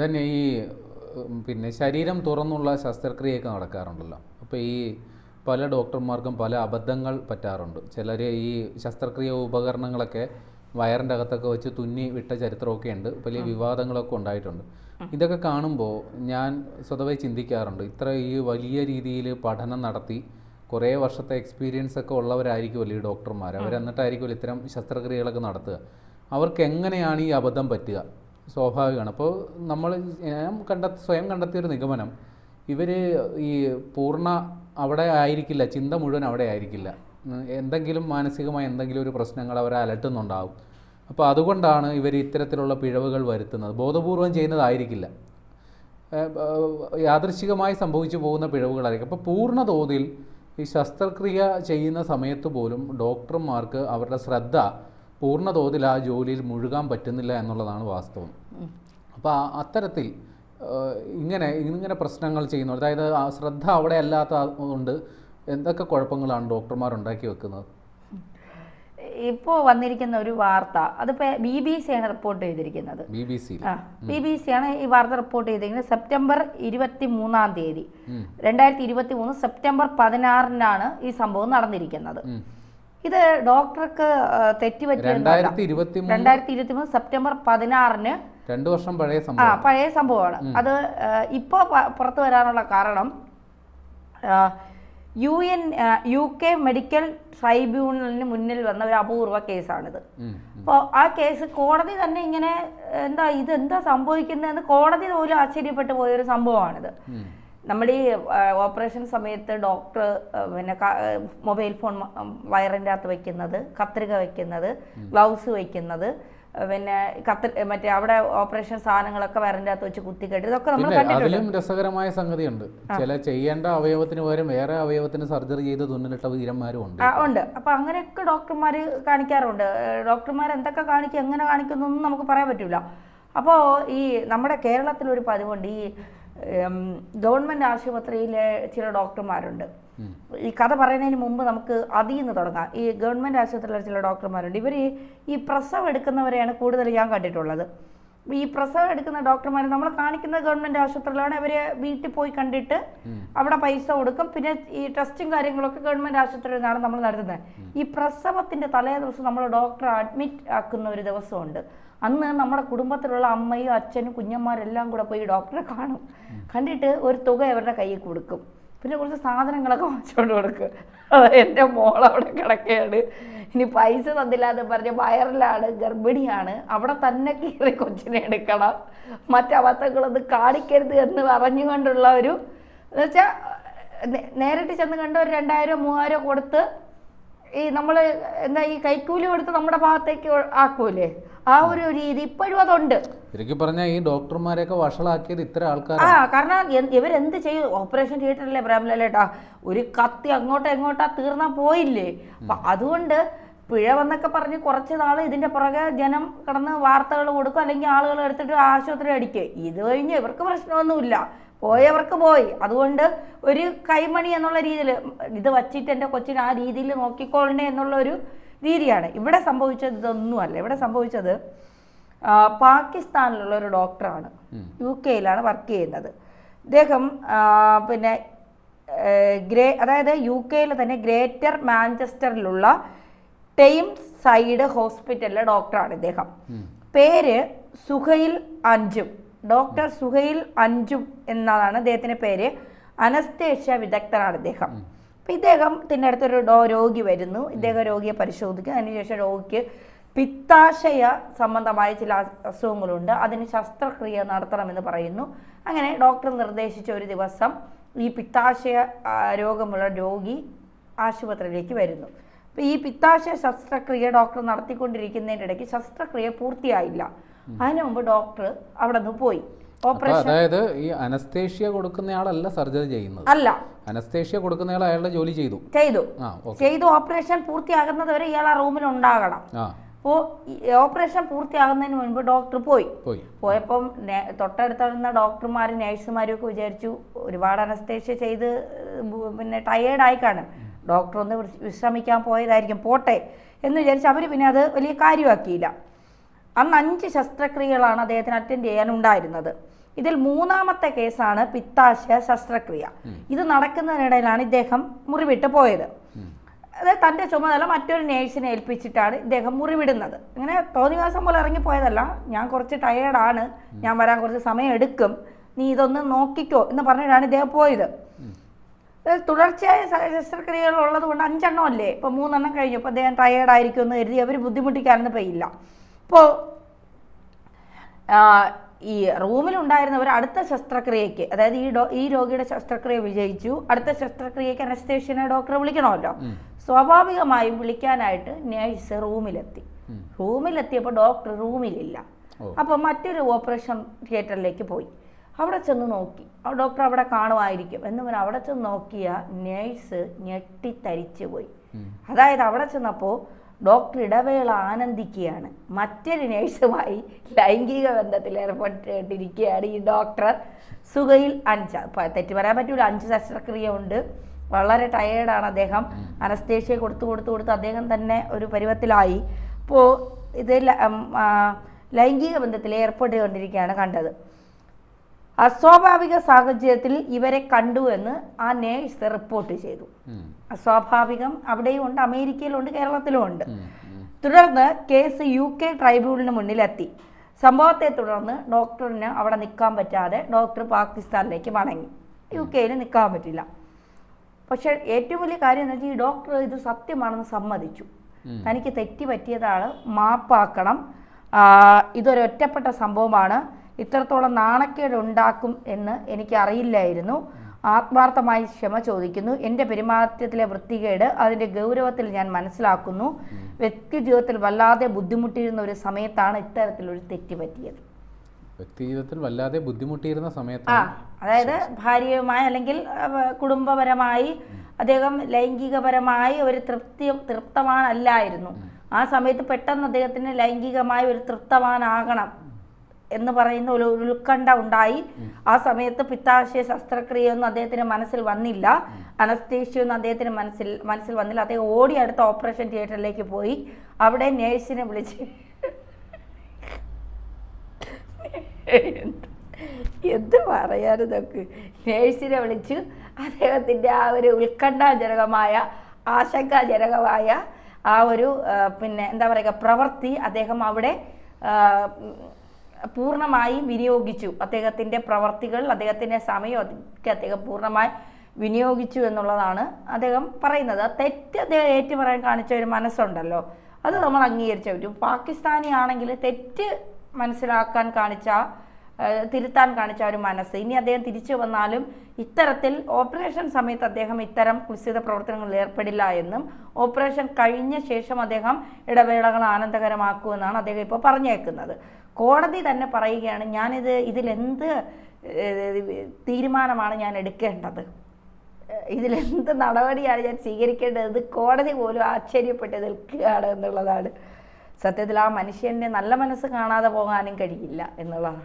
തന്നെ ഈ പിന്നെ ശരീരം തുറന്നുള്ള ശസ്ത്രക്രിയയൊക്കെ നടക്കാറുണ്ടല്ലോ. അപ്പോൾ ഈ പല ഡോക്ടർമാർക്കും പല അബദ്ധങ്ങൾ പറ്റാറുണ്ട്. ചിലർ ഈ ശസ്ത്രക്രിയ ഉപകരണങ്ങളൊക്കെ വയറിന്റെ അകത്തൊക്കെ വെച്ച് തുന്നി വിട്ട ചരിത്രമൊക്കെ ഉണ്ട്. വലിയ വിവാദങ്ങളൊക്കെ ഉണ്ടായിട്ടുണ്ട്. ഇതൊക്കെ കാണുമ്പോൾ ഞാൻ സ്വതവേ ചിന്തിക്കാറുണ്ട്. ഇത്ര ഈ വലിയ രീതിയിൽ പഠനം നടത്തി കുറേ വർഷത്തെ എക്സ്പീരിയൻസ് ഒക്കെ ഉള്ളവരായിരിക്കുമല്ലോ ഈ ഡോക്ടർമാർ അവരെന്നിട്ടായിരിക്കുമല്ലോ ഇത്തരം ശസ്ത്രക്രിയകളൊക്കെ നടത്തുക. അവർക്ക് എങ്ങനെയാണ് ഈ അബദ്ധം പറ്റുക? സ്വാഭാവികമാണ്. അപ്പോൾ നമ്മൾ ഞാൻ കണ്ട സ്വയം കണ്ടെത്തിയൊരു നിഗമനം. ഇവർ ഈ പൂർണ അവിടെ ആയിരിക്കില്ല ചിന്ത മുഴുവൻ അവിടെ ആയിരിക്കില്ല. എന്തെങ്കിലും മാനസികമായ എന്തെങ്കിലും ഒരു പ്രശ്നങ്ങൾ അവരെ അലട്ടുന്നുണ്ടാവും. അപ്പോൾ അതുകൊണ്ടാണ് ഇവർ ഇത്തരത്തിലുള്ള പിഴവുകൾ വരുത്തുന്നത്. ബോധപൂർവം ചെയ്യുന്നതായിരിക്കില്ല. യാദൃശികമായി സംഭവിച്ചു പോകുന്ന പിഴവുകളായിരിക്കും. അപ്പോൾ പൂർണ തോതിൽ ഈ ശസ്ത്രക്രിയ ചെയ്യുന്ന സമയത്ത് പോലും ഡോക്ടർമാർക്ക് അവരുടെ ശ്രദ്ധ പൂർണ തോതിൽ ആ ജോലിയിൽ മുഴുകാൻ പറ്റുന്നില്ല എന്നുള്ളതാണ് വാസ്തവം. അപ്പോൾ അത്തരത്തിൽ ഇങ്ങനെ ഇങ്ങനെ പ്രശ്നങ്ങൾ ചെയ്യുന്നു അതായത് ആ ശ്രദ്ധ അവിടെ അല്ലാത്ത കൊണ്ട് എന്തൊക്കെ കുഴപ്പങ്ങളാണ് ഡോക്ടർമാർ ഉണ്ടാക്കി വെക്കുന്നത്? ഇപ്പോൾ വന്നിരിക്കുന്ന ഒരു വാർത്ത അതിപ്പോൾ ബി ബി സി ആണ് റിപ്പോർട്ട് ചെയ്തിരിക്കുന്നത്. B B C B B C ആണ് ഈ വാർത്ത റിപ്പോർട്ട് ചെയ്തിരിക്കുന്നത്. സെപ്റ്റംബർ ഇരുപത്തി മൂന്നാം തീയതി. രണ്ടായിരത്തി ഇരുപത്തി മൂന്ന് സെപ്റ്റംബർ പതിനാറിനാണ് ഈ സംഭവം നടന്നിരിക്കുന്നത്. ഇത് ഡോക്ടർക്ക് തെറ്റി തെറ്റുപറ്റിയതല്ല. രണ്ടായിരത്തി ഇരുപത്തി മൂന്ന് സെപ്റ്റംബർ പതിനാറിന് രണ്ടു വർഷം പഴയ ആ പഴയ സംഭവമാണ്. അത് ഇപ്പോൾ പുറത്തു വരാനുള്ള കാരണം U N U K medical ട്രൈബ്യൂണലിന് മുന്നിൽ വന്ന ഒരു അപൂർവ കേസാണിത്. അപ്പോൾ ആ കേസ് കോടതി തന്നെ ഇങ്ങനെ എന്താ ഇത് എന്താ സംഭവിക്കുന്നതെന്ന് കോടതി പോലും ആശ്ചര്യപ്പെട്ടു പോയൊരു സംഭവമാണിത്. നമ്മുടെ ഈ ഓപ്പറേഷൻ സമയത്ത് ഡോക്ടർ പിന്നെ മൊബൈൽ ഫോൺ വയറിന്റെ അകത്ത് വെക്കുന്നത് കത്രിക വെക്കുന്നത് ഗ്ലൗസ് വെക്കുന്നത് പിന്നെ കത്ത് മറ്റേ അവിടെ ഓപ്പറേഷൻ സാധനങ്ങളൊക്കെ വയറിന്റെ അകത്ത് വെച്ച് കുത്തിക്കെട്ടി ഇതൊക്കെ നമ്മൾ അതിലും രസകരമായ സംഗതിയുണ്ട്. ചില ചെയ്യേണ്ട അവയവത്തിന് പകരം വേറെ അവയവത്തിന് സർജറി ചെയ്ത് തുന്നിലിട്ട വീരന്മാരുണ്ട് ആ, ഉണ്ട്. അപ്പൊ അങ്ങനെയൊക്കെ ഡോക്ടർമാർ കാണിക്കാറുണ്ട്. ഡോക്ടർമാർ എന്തൊക്കെ കാണിക്കും എങ്ങനെ കാണിക്കുന്നൊന്നും നമുക്ക് പറയാൻ പറ്റില്ല അപ്പോൾ ഈ നമ്മുടെ കേരളത്തിലൊരു പതിവുണ്ട്. ഈ ഗവൺമെന്റ് ആശുപത്രിയിലെ ചില ഡോക്ടർമാരുണ്ട്. ഈ കഥ പറയുന്നതിന് മുമ്പ് നമുക്ക് അതിൽ നിന്ന് തുടങ്ങാം. ഈ ഗവൺമെന്റ് ആശുപത്രിയിലെ ചില ഡോക്ടർമാരുണ്ട്. ഇവർ ഈ പ്രസവം എടുക്കുന്നവരെയാണ് കൂടുതൽ ഞാൻ കണ്ടിട്ടുള്ളത്. ഈ പ്രസവം എടുക്കുന്ന ഡോക്ടർമാർ നമ്മൾ കാണിക്കുന്ന ഗവൺമെന്റ് ആശുപത്രിയിലാണ് അവർ വീട്ടിൽ പോയി കണ്ടിട്ട് അവിടെ പൈസ കൊടുക്കും. പിന്നെ ഈ ടെസ്റ്റും കാര്യങ്ങളൊക്കെ ഗവൺമെന്റ് ആശുപത്രിയിൽ നിന്നാണ് നമ്മൾ നടത്തുന്നത്. ഈ പ്രസവത്തിന്റെ തലേ ദിവസം നമ്മൾ ഡോക്ടറെ അഡ്മിറ്റ് ആക്കുന്ന ഒരു ദിവസമുണ്ട്. അന്ന് നമ്മുടെ കുടുംബത്തിലുള്ള അമ്മയും അച്ഛനും കുഞ്ഞന്മാരെല്ലാം കൂടെ പോയി ഡോക്ടറെ കാണും. കണ്ടിട്ട് ഒരു തുക അവരുടെ കയ്യിൽ കൊടുക്കും. പിന്നെ കുറച്ച് സാധനങ്ങളൊക്കെ വാങ്ങിച്ചുകൊണ്ട് കൊടുക്കും. എന്റെ മോൾ അവിടെ കിടക്കുകയാണ് ഇനി പൈസ തന്നില്ല എന്ന് പറഞ്ഞ് വയറിലാണ് ഗർഭിണിയാണ്. അവിടെ തന്നെ കീറി കൊച്ചിനെ എടുക്കണം. മറ്റബദ്ധങ്ങളൊന്നും കാണിക്കരുത് എന്ന് പറഞ്ഞുകൊണ്ടുള്ള ഒരു എന്നുവെച്ചാൽ നേരിട്ട് ചെന്ന് കണ്ട ഒരു രണ്ടായിരം മൂവായിരം കൊടുത്ത് ഈ നമ്മൾ എന്താ ഈ കൈക്കൂലി കൊടുത്ത് നമ്മുടെ ഭാഗത്തേക്ക് ആക്കൂലേ? ആ ഒരു രീതി ഇപ്പോഴും അതുണ്ട്. ശരിക്കും പറഞ്ഞാൽ ഈ ഡോക്ടർമാരെയൊക്കെ വഷളാക്കിയത് ഇത്ര ആൾക്കാർ ആ കാരണം ഇവർ ഇവരെന്ത് ചെയ്യും? ഓപ്പറേഷൻ തിയേറ്ററിലെ പ്രേമലേട്ടാ ഒരു കത്തി അങ്ങോട്ടോ എങ്ങോട്ടാ തീർന്നാ പോയില്ലേ? അപ്പൊ അതുകൊണ്ട് പിഴ വന്നൊക്കെ പറഞ്ഞ് കുറച്ച് നാൾ ഇതിന്റെ പുറകെ ജനം കടന്ന് വാർത്തകൾ കൊടുക്കും. അല്ലെങ്കിൽ ആളുകൾ എടുത്തിട്ട് ആശുപത്രി അടിക്കുക ഇത് കഴിഞ്ഞ് ഇവർക്ക് പ്രശ്നമൊന്നുമില്ല. പോയവർക്ക് പോയി. അതുകൊണ്ട് ഒരു കൈമണി എന്നുള്ള രീതിയിൽ ഇത് വച്ചിട്ട് എന്റെ കൊച്ചിന് ആ രീതിയിൽ നോക്കിക്കോളണേ എന്നുള്ള ഒരു രീതിയാണ്. ഇവിടെ സംഭവിച്ചത് ഇതൊന്നുമല്ല ഇവിടെ സംഭവിച്ചത് പാകിസ്ഥാനിലുള്ള ഒരു ഡോക്ടറാണ്. യു കെയിലാണ് വർക്ക് ചെയ്യുന്നത്. ഇദ്ദേഹം പിന്നെ ഗ്രേ അതായത് യു കെയിൽ തന്നെ ഗ്രേറ്റർ മാഞ്ചസ്റ്ററിലുള്ള ടെയിംസ് സൈഡ് ഹോസ്പിറ്റലിലെ ഡോക്ടറാണ് ഇദ്ദേഹം. പേര് സുഹൈൽ അഞ്ചും ഡോക്ടർ സുഹൈൽ അഞ്ചും എന്നതാണ് അദ്ദേഹത്തിന്റെ പേര്. അനസ്തേഷ്യ വിദഗ്ധനാണ് ഇദ്ദേഹം. അപ്പം ഇദ്ദേഹത്തിന്റെ അടുത്തൊരു ഡോ രോഗി വരുന്നു. ഇദ്ദേഹം രോഗിയെ പരിശോധിക്കും. അതിനുശേഷം രോഗിക്ക് പിത്താശയ സംബന്ധമായ ചില അസ്- അസുഖങ്ങളുണ്ട്. അതിന് ശസ്ത്രക്രിയ നടത്തണമെന്ന് പറയുന്നു. അങ്ങനെ ഡോക്ടർ നിർദ്ദേശിച്ച ഒരു ദിവസം ഈ പിത്താശയ രോഗമുള്ള രോഗി ആശുപത്രിയിലേക്ക് വരുന്നു. അപ്പോൾ ഈ പിത്താശയ ശസ്ത്രക്രിയ ഡോക്ടർ നടത്തിക്കൊണ്ടിരിക്കുന്നതിന്റെ ഇടയ്ക്ക് ശസ്ത്രക്രിയ പൂർത്തിയായില്ല. അതിനു മുമ്പ് ഡോക്ടർ അവിടെ നിന്ന് പോയി. ഓപ്പറേഷൻ അതായത് ഈ അനസ്തേഷ്യ കൊടുക്കുന്നയാളല്ല സർജറി ചെയ്യുന്നത്. അല്ല. അനസ്തേഷ്യ കൊടുക്കുന്നയാൾ അയാളുടെ ജോലി ചെയ്തു. ചെയ്തു. ചെയ്തു. ഓപ്പറേഷൻ പൂർത്തിയാകുന്നത് വരെ ഇയാൾ ആ റൂമിൽ ഉണ്ടാകണം. അപ്പോൾ ഓപ്പറേഷൻ പൂർത്തിയാകുന്നതിന് മുൻപ് ഡോക്ടർ പോയി. പോയി. പോയപ്പം തൊട്ടടുത്തുന്ന ഡോക്ടർമാരും നേഴ്സുമാരും ഒക്കെ വിചാരിച്ചു ഒരുപാട് അനസ്തേഷ്യ ചെയ്ത് പിന്നെ ടയേർഡ് പിന്നെ ടയേർഡായി കാണും. ഡോക്ടർ ഒന്ന് വിശ്രമിക്കാൻ പോയതായിരിക്കും. പോട്ടെ എന്ന് വിചാരിച്ച് അവർ പിന്നെ അത് വലിയ കാര്യമാക്കിയില്ല. അന്ന് അഞ്ച് ശസ്ത്രക്രിയകളാണ് അദ്ദേഹത്തിന് അറ്റൻഡ് ചെയ്യാനുണ്ടായിരുന്നത്. ഇതിൽ മൂന്നാമത്തെ കേസാണ് പിത്താശയ ശസ്ത്രക്രിയ. ഇത് നടക്കുന്നതിനിടയിലാണ് ഇദ്ദേഹം മുറിവിട്ട് പോയത്. അത് തന്റെ ചുമതല മറ്റൊരു നേഴ്സിനെ ഏൽപ്പിച്ചിട്ടാണ് ഇദ്ദേഹം മുറിവിടുന്നത്. ഇങ്ങനെ തോന്നിവാസം പോലെ ഇറങ്ങിപ്പോയതല്ല. ഞാൻ കുറച്ച് ടയേർഡാണ് ഞാൻ വരാൻ കുറച്ച് സമയം എടുക്കും. നീ ഇതൊന്ന് നോക്കിക്കോ എന്ന് പറഞ്ഞിട്ടാണ് ഇദ്ദേഹം പോയത്. തുടർച്ചയായ ശസ്ത്രക്രിയകൾ ഉള്ളത് കൊണ്ട് അഞ്ചെണ്ണം അല്ലേ ഇപ്പം മൂന്നെണ്ണം കഴിഞ്ഞു. ഇപ്പോൾ അദ്ദേഹം ടയേർഡായിരിക്കും എന്ന് കരുതി അവർ ബുദ്ധിമുട്ടിക്കാനൊന്നും പോയില്ല ഇപ്പോൾ ഈ റൂമിലുണ്ടായിരുന്നവർ അടുത്ത ശസ്ത്രക്രിയയ്ക്ക് അതായത് ഈ ഡോ ഈ രോഗിയുടെ ശസ്ത്രക്രിയ വിജയിച്ചു. അടുത്ത ശസ്ത്രക്രിയയ്ക്ക് അനസ്തേഷ്യനെ ഡോക്ടറെ വിളിക്കണമല്ലോ. സ്വാഭാവികമായും വിളിക്കാനായിട്ട് നേഴ്സ് റൂമിലെത്തി. റൂമിലെത്തിയപ്പോൾ ഡോക്ടർ റൂമിലില്ല. അപ്പോൾ മറ്റൊരു ഓപ്പറേഷൻ തിയേറ്ററിലേക്ക് പോയി. അവിടെ ചെന്ന് നോക്കി. ആ ഡോക്ടർ അവിടെ കാണുമായിരിക്കും. എന്ന് പറഞ്ഞാൽ അവിടെ ചെന്ന് നോക്കിയ നേഴ്സ് ഞെട്ടിത്തരിച്ചു പോയി അതായത് അവിടെ ചെന്നപ്പോൾ ഡോക്ടർ ഇടവേള ആനന്ദിക്കുകയാണ്. മറ്റൊരു നേഴ്സുമായി ലൈംഗിക ബന്ധത്തിൽ ഏർപ്പെട്ടിരിക്കുകയാണ് ഈ ഡോക്ടർ സുഖയിൽ അഞ്ച്. തെറ്റ് പറയാൻ പറ്റൂല. അഞ്ച് ശസ്ത്രക്രിയ ഉണ്ട്. വളരെ ടയേർഡാണ് അദ്ദേഹം. അനസ്തേഷ്യ കൊടുത്തു കൊടുത്തു കൊടുത്ത് അദ്ദേഹം തന്നെ ഒരു പരുവത്തിലായി. അപ്പോൾ ഇത് ലൈംഗിക ബന്ധത്തിൽ ഏർപ്പെട്ടുകൊണ്ടിരിക്കുകയാണ് കണ്ടത്. അസ്വാഭാവിക സാഹചര്യത്തിൽ ഇവരെ കണ്ടു എന്ന് ആ നേഴ്സ് റിപ്പോർട്ട് ചെയ്തു. അസ്വാഭാവികം അവിടെയും ഉണ്ട് അമേരിക്കയിലുണ്ട് കേരളത്തിലും ഉണ്ട്. തുടർന്ന് കേസ് യു കെ ട്രൈബ്യൂണലിന് മുന്നിലെത്തി. സംഭവത്തെ തുടർന്ന് ഡോക്ടറിന് അവിടെ നിൽക്കാൻ പറ്റാതെ ഡോക്ടർ പാകിസ്ഥാനിലേക്ക് മടങ്ങി. യു കെയിൽ നിൽക്കാൻ പറ്റില്ല. പക്ഷെ ഏറ്റവും വലിയ കാര്യം എന്ന് വെച്ചാൽ ഈ ഡോക്ടർ ഇത് സത്യമാണെന്ന് സമ്മതിച്ചു. തനിക്ക് തെറ്റി പറ്റിയതാണ് മാപ്പാക്കണം. ഇതൊരൊറ്റപ്പെട്ട ഇതൊരു ഒറ്റപ്പെട്ട സംഭവമാണ്. ഇത്രത്തോളം നാണക്കേട് ഉണ്ടാക്കും എന്ന് എനിക്കറിയില്ലായിരുന്നു. ആത്മാർത്ഥമായി ക്ഷമ ചോദിക്കുന്നു. എന്റെ പെരുമാറ്റത്തിലെ വൃത്തികേട് അതിന്റെ ഗൗരവത്തിൽ ഞാൻ മനസ്സിലാക്കുന്നു. വ്യക്തി ജീവിതത്തിൽ വല്ലാതെ ബുദ്ധിമുട്ടിയിരുന്ന ഒരു സമയത്താണ് ഇത്തരത്തിലൊരു തെറ്റ് പറ്റിയത് വ്യക്തി ജീവിതത്തിൽ വല്ലാതെ ബുദ്ധിമുട്ടിയിരുന്ന ആ സമയത്താണ് അതായത് ഭാര്യയുമായി അല്ലെങ്കിൽ കുടുംബപരമായി അദ്ദേഹം ലൈംഗികപരമായി ഒരു തൃപ്തി തൃപ്തവാനല്ലായിരുന്നു. ആ സമയത്ത് പെട്ടെന്ന് അദ്ദേഹത്തിന് ലൈംഗികമായി ഒരു തൃപ്തവാനാകണം. എന്ന് പറയുന്ന ഒരു ഉത്കണ്ഠ ഉണ്ടായി. ആ സമയത്ത് പിത്താശയ ശസ്ത്രക്രിയയൊന്നും അദ്ദേഹത്തിന് മനസ്സിൽ വന്നില്ല. അനസ്തേഷ്യൊന്നും അദ്ദേഹത്തിന് മനസ്സിൽ മനസ്സിൽ വന്നില്ല. അദ്ദേഹം ഓടി അടുത്ത ഓപ്പറേഷൻ തിയേറ്ററിലേക്ക് പോയി. അവിടെ നേഴ്സിനെ വിളിച്ച് എന്ത് പറയാനിതൊക്കെ നേഴ്സിനെ വിളിച്ച് അദ്ദേഹത്തിന്റെ ആ ഒരു ഉത്കണ്ഠാജനകമായ ആശങ്കാജനകമായ ആ ഒരു പിന്നെ എന്താ പറയുക പ്രവൃത്തി അദ്ദേഹം അവിടെ പൂർണമായും വിനിയോഗിച്ചു. അദ്ദേഹത്തിന്റെ പ്രവർത്തികൾ അദ്ദേഹത്തിന്റെ ഒക്കെ അദ്ദേഹം പൂർണമായി വിനിയോഗിച്ചു എന്നുള്ളതാണ് അദ്ദേഹം പറയുന്നത്. തെറ്റ് അദ്ദേഹം ഏറ്റുപറയാൻ കാണിച്ച ഒരു മനസ്സുണ്ടല്ലോ. അത് നമ്മൾ അംഗീകരിച്ചേ പറ്റും പാകിസ്ഥാനി ആണെങ്കിൽ തെറ്റ് മനസ്സിലാക്കാൻ കാണിച്ച തിരുത്താൻ കാണിച്ച ഒരു മനസ്സ്. ഇനി അദ്ദേഹം തിരിച്ചു വന്നാലും ഇത്തരത്തിൽ ഓപ്പറേഷൻ സമയത്ത് അദ്ദേഹം ഇത്തരം കുൽസിത പ്രവർത്തനങ്ങളിൽ ഏർപ്പെടില്ല എന്നും ഓപ്പറേഷൻ കഴിഞ്ഞ ശേഷം അദ്ദേഹം ഇടവേളകൾ ആനന്ദകരമാക്കുമെന്നാണ് അദ്ദേഹം ഇപ്പോൾ പറഞ്ഞേക്കുന്നത്. കോടതി തന്നെ പറയുകയാണ് ഞാനിത് ഇതിലെന്ത് തീരുമാനമാണ് ഞാൻ എടുക്കേണ്ടത്? ഇതിലെന്ത് നടപടിയാണ് ഞാൻ സ്വീകരിക്കേണ്ടത്? കോടതി പോലും ആശ്ചര്യപ്പെട്ട് നിൽക്കുകയാണ് എന്നുള്ളതാണ്. സത്യത്തിൽ ആ മനുഷ്യന്റെ നല്ല മനസ്സ് കാണാതെ പോകാനും കഴിയില്ല എന്നുള്ളതാണ്.